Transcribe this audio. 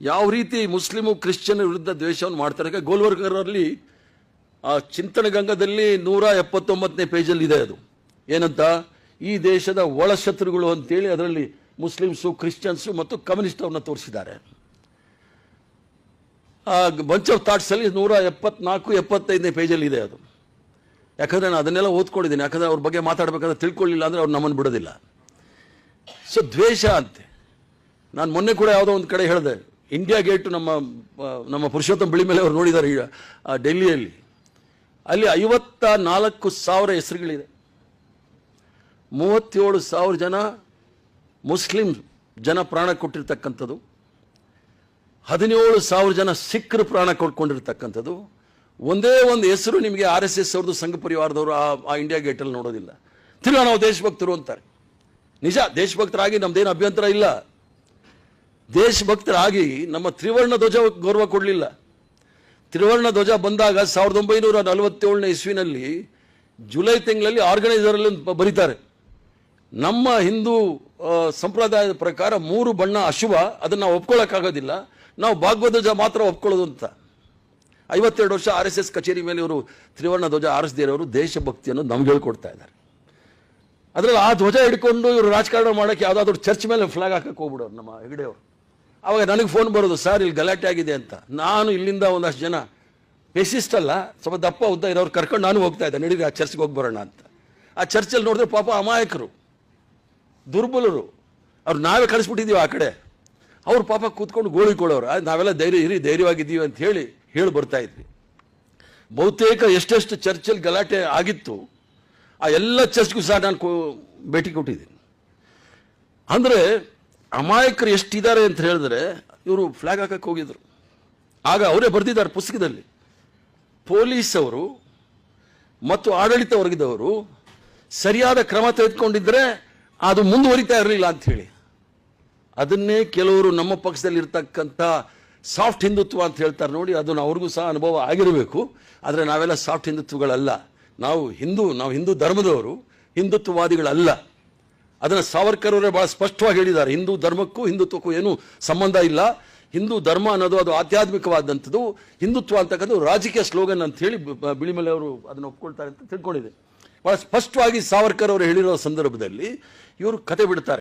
ಯಾವ ರೀತಿ Muslim Christian ವಿರುದ್ಧ ದ್ವೇಷವನ್ನು ಮಾಡ್ತಾರೆ ಗೋಲ್ವರ್ಗರಲ್ಲಿ ಆ ಚಿಂತನಗಂಗದಲ್ಲಿ ನೂರ ಎಪ್ಪತ್ತೊಂಬತ್ತನೇ ಪೇಜಲ್ಲಿ ಇದೆ ಅದು. ಏನಂತ? ಈ ದೇಶದ ಒಳಶತ್ರುಗಳು ಅಂತೇಳಿ ಅದರಲ್ಲಿ ಮುಸ್ಲಿಮ್ಸು, ಕ್ರಿಶ್ಚಿಯನ್ಸು ಮತ್ತು ಕಮ್ಯುನಿಸ್ಟ್ ಅವ್ರನ್ನ ತೋರಿಸಿದ್ದಾರೆ. ಆ ಬಂಚ್ ಆಫ್ ಥಾಟ್ಸ್ ಅಲ್ಲಿ ನೂರ ಎಪ್ಪತ್ನಾಲ್ಕು, ಎಪ್ಪತ್ತೈದನೇ ಪೇಜಲ್ಲಿ ಇದೆ ಅದು. ಯಾಕಂದ್ರೆ ನಾನು ಅದನ್ನೆಲ್ಲ ಓದ್ಕೊಂಡಿದ್ದೀನಿ. ಯಾಕಂದ್ರೆ ಅವ್ರ ಬಗ್ಗೆ ಮಾತಾಡಬೇಕಂದ್ರೆ ತಿಳ್ಕೊಳ್ಳಿಲ್ಲ ಅಂದ್ರೆ ಅವ್ರು ನಮ್ಮನ್ನು ಬಿಡೋದಿಲ್ಲ. ಸೊ ದ್ವೇಷ ಅಂತೆ. ನಾನು ಮೊನ್ನೆ ಕೂಡ ಯಾವುದೋ ಒಂದು ಕಡೆ ಹೇಳಿದೆ. ಇಂಡಿಯಾ ಗೇಟು ನಮ್ಮ ನಮ್ಮ ಪುರುಷೋತ್ತಮ ಬಿಳಿ ಮೇಲೆ ಅವರು ನೋಡಿದ್ದಾರೆ ಈಗ ಡೆಲ್ಲಿಯಲ್ಲಿ ಅಲ್ಲಿ ಐವತ್ತ ನಾಲ್ಕು ಸಾವಿರ ಹೆಸರುಗಳಿದೆ ಮೂವತ್ತೇಳು ಸಾವಿರ ಜನ ಮುಸ್ಲಿಂ ಜನ ಪ್ರಾಣ ಕೊಟ್ಟಿರ್ತಕ್ಕಂಥದ್ದು ಹದಿನೇಳು ಸಾವಿರ ಜನ ಸಿಖ್ರು ಪ್ರಾಣ ಕೊಟ್ಕೊಂಡಿರ್ತಕ್ಕಂಥದ್ದು ಒಂದೇ ಒಂದು ಹೆಸರು ನಿಮಗೆ ಆರ್ ಎಸ್ ಎಸ್ ಅವ್ರದ್ದು ಸಂಘ ಪರಿವಾರದವರು ಆ ಆ ಇಂಡಿಯಾ ಗೇಟಲ್ಲಿ ನೋಡೋದಿಲ್ಲ ತಿರ್ಗಾ ನಾವು ದೇಶಭಕ್ತರು ಅಂತಾರೆ ನಿಜ ದೇಶಭಕ್ತರಾಗಿ ನಮ್ದೇನು ಅಭ್ಯಂತರ ಇಲ್ಲ ದೇಶಭಕ್ತರಾಗಿ ನಮ್ಮ ತ್ರಿವರ್ಣ ಧ್ವಜ ಗೌರವ ಕೊಡಲಿಲ್ಲ. ತ್ರಿವರ್ಣ ಧ್ವಜ ಬಂದಾಗ ಸಾವಿರದ ಒಂಬೈನೂರ ನಲವತ್ತೇಳನೇ ಇಸ್ವಿನಲ್ಲಿ ಜುಲೈ ತಿಂಗಳಲ್ಲಿ ಆರ್ಗನೈಸರಲ್ಲಿ ಬರೀತಾರೆ. ನಮ್ಮ ಹಿಂದೂ ಸಂಪ್ರದಾಯದ ಪ್ರಕಾರ ಮೂರು ಬಣ್ಣ ಅಶುಭ, ಅದನ್ನು ನಾವು ಒಪ್ಕೊಳ್ಳೋಕ್ಕಾಗೋದಿಲ್ಲ ನಾವು ಭಾಗವಧ್ವಜ ಮಾತ್ರ ಒಪ್ಕೊಳ್ಳೋದು ಅಂತ. ಐವತ್ತೆರಡು ವರ್ಷ ಆರ್ ಎಸ್ ಎಸ್ ಕಚೇರಿ ಮೇಲೆ ಇವರು ತ್ರಿವರ್ಣ ಧ್ವಜ ಆರಿಸದಿರೋರು ದೇಶಭಕ್ತಿಯನ್ನು ನಮ್ಗೆ ಹೇಳ್ಕೊಡ್ತಾ ಇದ್ದಾರೆ. ಅದರಲ್ಲಿ ಆ ಧ್ವಜ ಹಿಡ್ಕೊಂಡು ಇವರು ರಾಜಕಾರಣ ಮಾಡೋಕ್ಕೆ ಯಾವುದಾದ್ರು ಚರ್ಚ್ ಮೇಲೆ ಫ್ಲಾಗ್ ಹಾಕಕ್ಕೆ ಹೋಗ್ಬಿಡೋರು ನಮ್ಮ ಹೆಗಡೆಯವರು. ಅವಾಗ ನನಗೆ ಫೋನ್ ಬರೋದು, ಸರ್, ಇಲ್ಲಿ ಗಲಾಟೆ ಆಗಿದೆ ಅಂತ. ನಾನು ಇಲ್ಲಿಂದ ಒಂದಷ್ಟು ಜನ ಪೆಸಿಸ್ಟ್ ಅಲ್ಲ, ಸ್ವಲ್ಪ ದಪ್ಪ ಉದ್ದ ಇರೋರು ಕರ್ಕೊಂಡು ನಾನು ಹೋಗ್ತಾ ಇದ್ದೆ. ನಡೀರಿ, ಆ ಚರ್ಚ್ಗೆ ಹೋಗಿ ಬರೋಣ ಅಂತ. ಆ ಚರ್ಚಲ್ಲಿ ನೋಡಿದ್ರೆ ಪಾಪ ಅಮಾಯಕರು, ದುರ್ಬಲರು. ಅವ್ರು ನಾವೇ ಕಳಿಸ್ಬಿಟ್ಟಿದ್ದೀವಿ ಆ ಕಡೆ. ಅವ್ರು ಪಾಪ ಕೂತ್ಕೊಂಡು ಗೋಳಿಕೊಳ್ಳೋರು ನಾವೆಲ್ಲ ಧೈರ್ಯ, ಇರಿ, ಧೈರ್ಯವಾಗಿದ್ದೀವಿ ಅಂತ ಹೇಳಿ ಹೇಳಿ ಬರ್ತಾ ಇದ್ವಿ. ಬಹುತೇಕ ಎಷ್ಟೆಷ್ಟು ಚರ್ಚಲ್ಲಿ ಗಲಾಟೆ ಆಗಿತ್ತು, ಆ ಎಲ್ಲ ಚರ್ಚ್ಗೂ ಸಹ ನಾನು ಭೇಟಿ ಕೊಟ್ಟಿದ್ದೀನಿ. ಅಂದರೆ ಅಮಾಯಕರು ಎಷ್ಟಿದ್ದಾರೆ ಅಂತ ಹೇಳಿದ್ರೆ ಇವರು ಫ್ಲಾಗ್ ಹಾಕಕ್ಕೆ ಹೋಗಿದ್ರು. ಆಗ ಅವರೇ ಬರೆದಿದ್ದಾರೆ ಪುಸ್ತಕದಲ್ಲಿ. ಪೊಲೀಸ್ ಅವರು ಮತ್ತು ಆಡಳಿತ ವರ್ಗದವರು ಸರಿಯಾದ ಕ್ರಮ ತೆಗೆದುಕೊಂಡಿದ್ದರೆ ಅದು ಮುಂದುವರಿತಾ ಇರಲಿಲ್ಲ ಅಂತ ಹೇಳಿ. ಅದನ್ನೇ ಕೆಲವರು ನಮ್ಮ ಪಕ್ಷದಲ್ಲಿ ಇರ್ತಕ್ಕಂಥ ಸಾಫ್ಟ್ ಹಿಂದುತ್ವ ಅಂತ ಹೇಳ್ತಾರೆ ನೋಡಿ, ಅದನ್ನು ಅವ್ರಿಗೂ ಸಹ ಅನುಭವ ಆಗಿರಬೇಕು. ಆದರೆ ನಾವೆಲ್ಲ ಸಾಫ್ಟ್ ಹಿಂದುತ್ವಗಳಲ್ಲ. ನಾವು ಹಿಂದೂ ನಾವು ಹಿಂದೂ ಧರ್ಮದವರು ಹಿಂದುತ್ವವಾದಿಗಳಲ್ಲ. ಅದನ್ನು ಸಾವರ್ಕರ್ ಅವರೇ ಭಾಳ ಸ್ಪಷ್ಟವಾಗಿ ಹೇಳಿದ್ದಾರೆ. ಹಿಂದೂ ಧರ್ಮಕ್ಕೂ ಹಿಂದುತ್ವಕ್ಕೂ ಏನೂ ಸಂಬಂಧ ಇಲ್ಲ. ಹಿಂದೂ ಧರ್ಮ ಅನ್ನೋದು ಅದು ಆಧ್ಯಾತ್ಮಿಕವಾದಂಥದ್ದು. ಹಿಂದುತ್ವ ಅಂತಕ್ಕಂಥ ರಾಜಕೀಯ ಸ್ಲೋಗನ್ ಅಂತ ಹೇಳಿ ಬಿಳಿಮಲೆ ಅವರು ಅದನ್ನು ಒಪ್ಕೊಳ್ತಾರೆ ಅಂತ ತಿಳ್ಕೊಂಡಿದೆ. ಭಾಳ ಸ್ಪಷ್ಟವಾಗಿ ಸಾವರ್ಕರ್ ಅವರು ಹೇಳಿರೋ ಸಂದರ್ಭದಲ್ಲಿ ಇವರು ಕತೆ ಬಿಡ್ತಾರೆ.